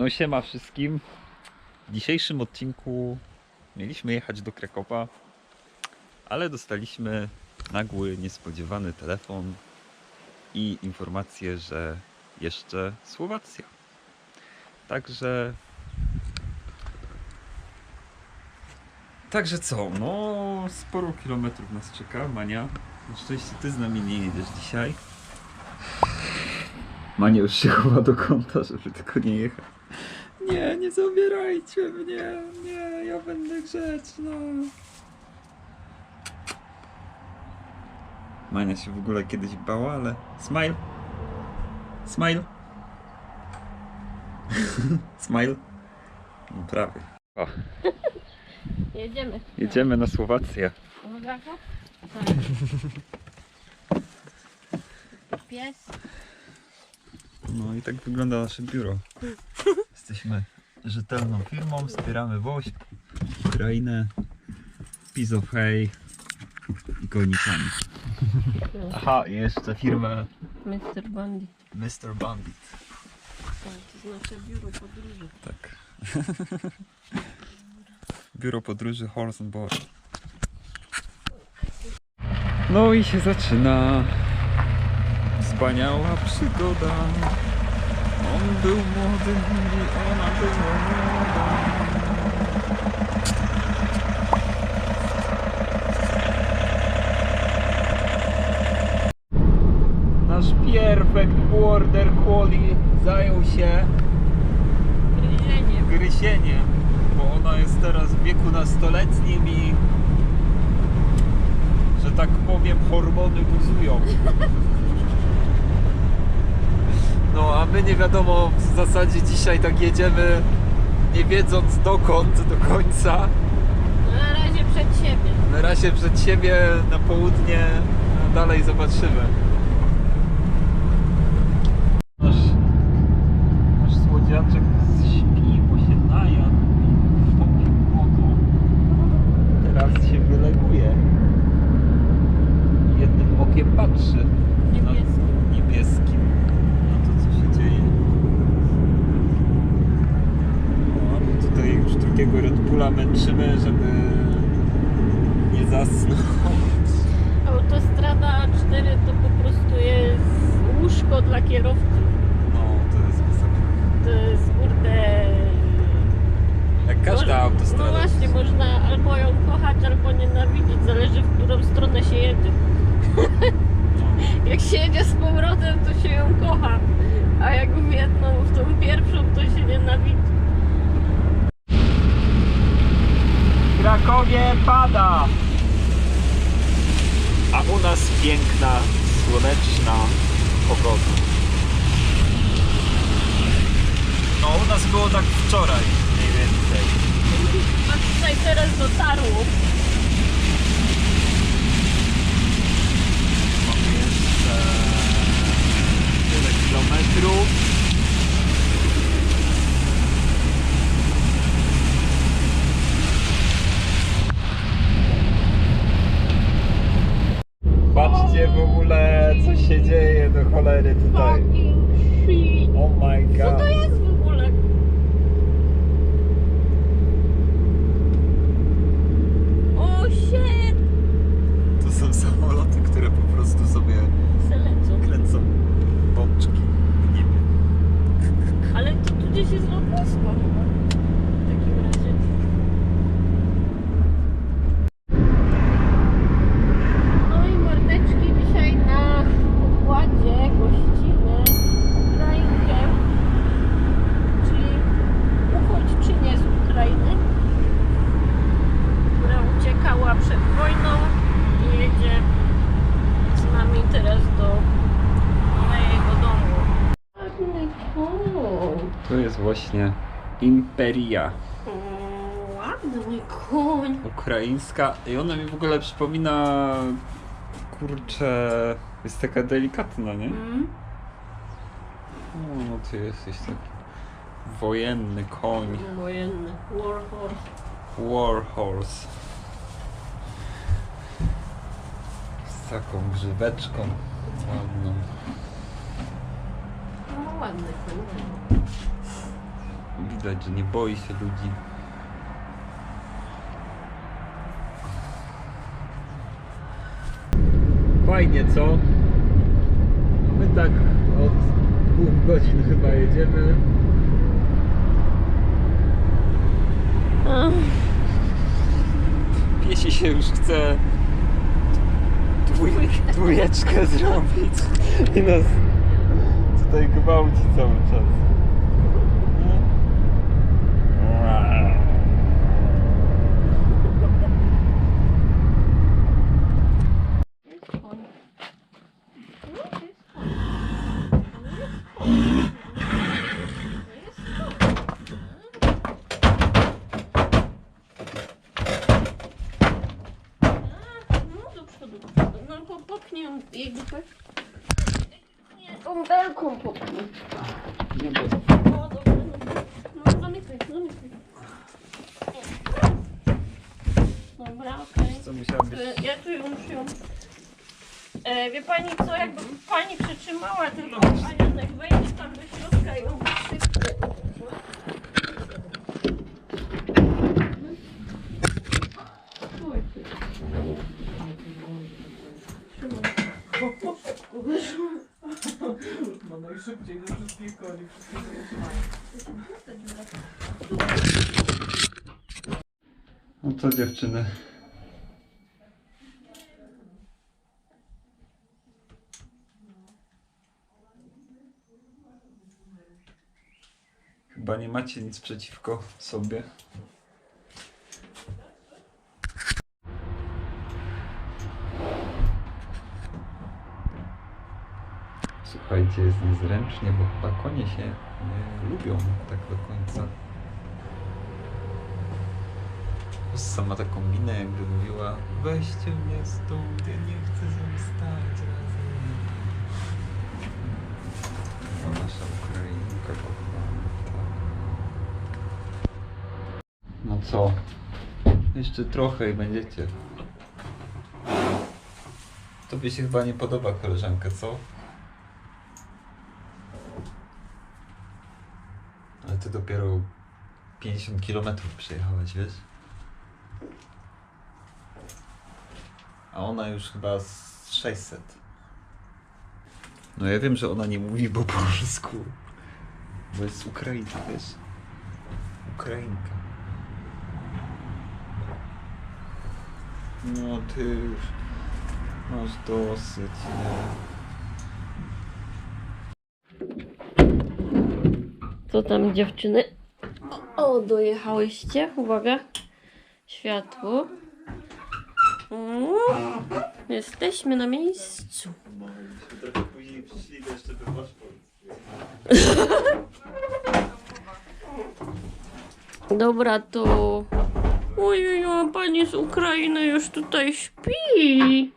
No siema wszystkim. W dzisiejszym odcinku mieliśmy jechać do Krakowa, ale dostaliśmy nagły, niespodziewany telefon i informację, że jeszcze Słowacja. Także Także co, no sporo kilometrów nas czeka, Mania. Na szczęście ty z nami nie jedziesz dzisiaj. Mania już się chowa do kąta, żeby tylko nie jechać. Nie, nie zabierajcie mnie, nie, ja będę grzeczna. Mania się w ogóle kiedyś bała, ale... Smile! Smile! Smile! No prawie. O, Jedziemy. jedziemy na Słowację. Uwaga. Pies. No i tak wygląda nasze biuro. Jesteśmy rzetelną firmą, wspieramy WOŚ, Ukrainę, Piece of Hay i konikami. Aha, i jeszcze firmę Mr. Bundy. Mr. Bandit. Tak, to nasze biuro podróży. Tak. Biuro podróży Horse and Board. No i się zaczyna wspaniała przygoda. On był młody i ona była młoda. Nasz perfect border collie zajął się Gryzienie. gryzieniem, bo ona jest teraz w wieku nastoletnim i że tak powiem hormony buzują. No my nie wiadomo w zasadzie dzisiaj tak jedziemy nie wiedząc dokąd do końca. Na razie przed siebie. Na razie przed siebie na południe, a dalej zobaczymy. Nasz, nasz słodziaczek śpi, bo się najadł i wtopił wodą. Teraz się wyleguje. Jednym okiem patrzy. Niebieskim. Na, niebieskim. Na to, co się dzieje. No, a my tutaj już drugiego Red Męczymy, żeby nie zasnął. Autostrada 4 to po prostu jest łóżko dla kierowców. No, to jest wysokie. To jest kurde... Jak każda Moż- autostrada. No właśnie, można albo ją kochać, albo nienawidzić. Zależy w którą stronę się jedzie. No. Jak się jedzie z powrotem, to się ją kocha. A jak w jedną, w tą pierwszą, to się nienawidzi. W Krakowie pada! A u nas piękna, słoneczna pogoda. No, u nas było tak wczoraj mniej więcej. A tutaj teraz dotarło. Mamy jeszcze tyle kilometrów. Patrzcie w ogóle co się dzieje do cholery tutaj. Fucking shit. Oh my Co god. to jest w ogóle? O shit! To są samoloty, które po prostu sobie Se lecą. kręcą bączki w niebie. Ale to tu gdzieś jest lotnisko chyba. W takim razie. No i mordeczki dzisiaj na układzie gościmy Ukrainkę, czyli uchodźczynię z Ukrainy, która uciekała przed wojną i jedzie z nami teraz do mojego domu. Ładny koń. Właśnie Imperia O, ładny koń. ukraińska i ona mi w ogóle przypomina kurczę jest taka delikatna, nie? Mm. O, no ty jesteś taki wojenny koń. Wojenny. Warhorse. War horse. Z taką grzyweczką ładną. No ładny koń. Widać, że nie boi się ludzi. Fajnie, co? My tak od dwóch godzin chyba jedziemy. Piesi się już chce dwój, dwójeczkę zrobić i nas tutaj gwałci cały czas. No do przodu, do przodu. No po, popchnij ją jej dupę. Nie. Nie, bo O, dobra. No zamykaj. Dobra, okej. co. E, Ja tu ją przyjął. E, wie pani co, jakby pani przytrzymała tylko Anianek wejdzie tam do środka i ją No co dziewczyny? Chyba nie macie nic przeciwko sobie. Słuchajcie, jest niezręcznie, bo chyba konie się nie lubią tak do końca. Ossa ma taką minę, jakby mówiła Weźcie mnie stąd, ja nie chcę zostać razem. To nasza Ukrainka kochana, tak. No co? Jeszcze trochę i będziecie. Tobie się chyba nie podoba koleżanka, co? Ty dopiero 50 km przejechałaś, wiesz? A ona już chyba z 600. No ja wiem, że ona nie mówi po polsku. Bo jest z Ukrainy, wiesz? Ukrainka. No ty już masz dosyć, nie? Co tam dziewczyny? O, dojechałyście. Uwaga. Światło. O, jesteśmy na miejscu. Trochę to jeszcze by. Dobra, to... Ojej, a pani z Ukrainy już tutaj śpi.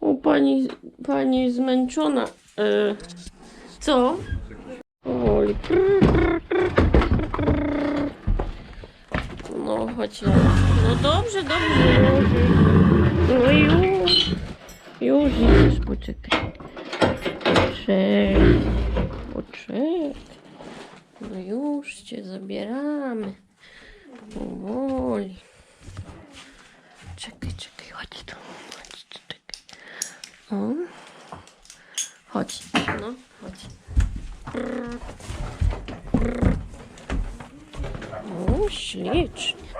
O, pani, pani zmęczona. E, co? No, chodź. No dobrze, dobrze. No już. Już idziesz, poczekaj. Poczekaj. Poczekaj. No już cię zabieramy. Powoli. Czekaj, czekaj, chodź tu. Chodź, czekaj. O. Chodź, no, chodź. O, ślicznie.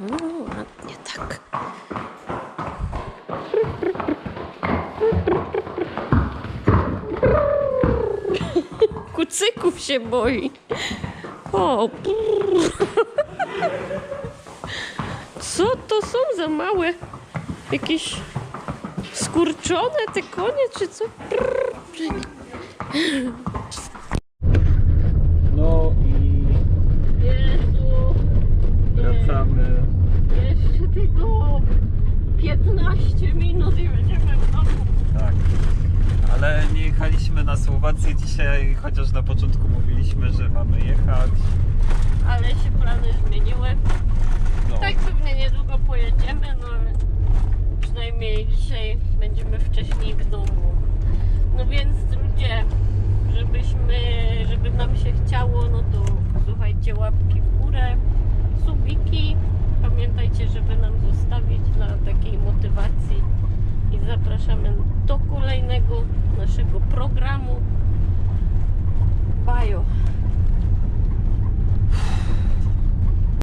No, ładnie tak. Kucyków się boi. O. Co to są za małe jakieś skurczone te konie, czy co? Brrr. jedziemy na Słowację dzisiaj, chociaż na początku mówiliśmy, że mamy jechać. Ale się plany zmieniły. No. Tak pewnie niedługo pojedziemy, no ale przynajmniej dzisiaj będziemy wcześniej w domu. No więc ludzie, żebyśmy, żeby nam się chciało, no to słuchajcie łapki w górę, subiki. Pamiętajcie, żeby nam zostawić dla takiej motywacji i zapraszamy do kolejnego naszego programu. Bajo.